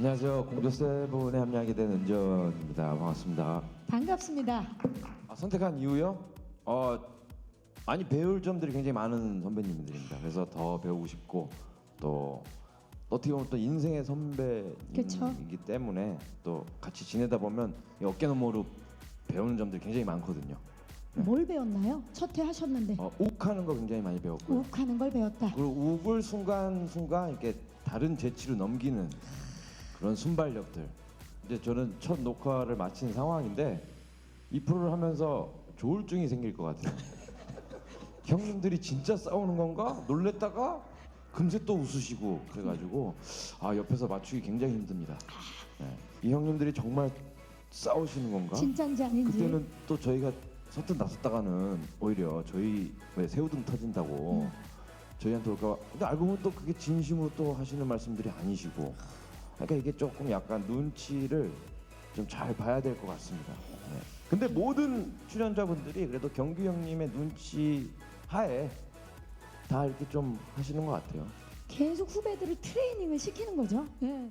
안녕하세요. 공조 세븐에 합류하게 된 은전입니다. 반갑습니다. 반갑습니다. 아, 선택한 이유요? 어, 아니 배울 점들이 굉장히 많은 선배님들입니다. 그래서 더 배우고 싶고 또 어떻게 보면 또 인생의. 선배이기 때문에 또 같이 지내다 보면 이 어깨너머로 배우는 점들이 굉장히 많거든요. 뭘 배웠나요? 첫 회 하셨는데 어, 욱하는 거 굉장히 많이 배웠고요. 욱하는 걸 배웠다. 그리고 욱을 순간순간 이렇게 다른 재치로 넘기는 그런 순발력들. 이제 저는 첫 녹화를 마친 상황인데 이 프로를 하면서 조울증이 생길 것 같아요. 형님들이 진짜 싸우는 건가? 놀랬다가 금세 또 웃으시고 그래가지고 아 옆에서 맞추기 굉장히 힘듭니다. 네. 이 형님들이 정말 싸우시는 건가? 진짠지 아닌지. 그때는 또 저희가 서툰 나섰다가는 오히려 저희 왜 새우등 터진다고 음. 저희한테 올까 봐. 근데 알고 보면 또 그게 진심으로 또 하시는 말씀들이 아니시고 그러니까 이게 조금 약간 눈치를 좀 잘 봐야 될 것 같습니다. 네. 근데 모든 출연자분들이 그래도 경규 형님의 눈치 하에 다 이렇게 좀 하시는 것 같아요. 계속 후배들을 트레이닝을 시키는 거죠. 예.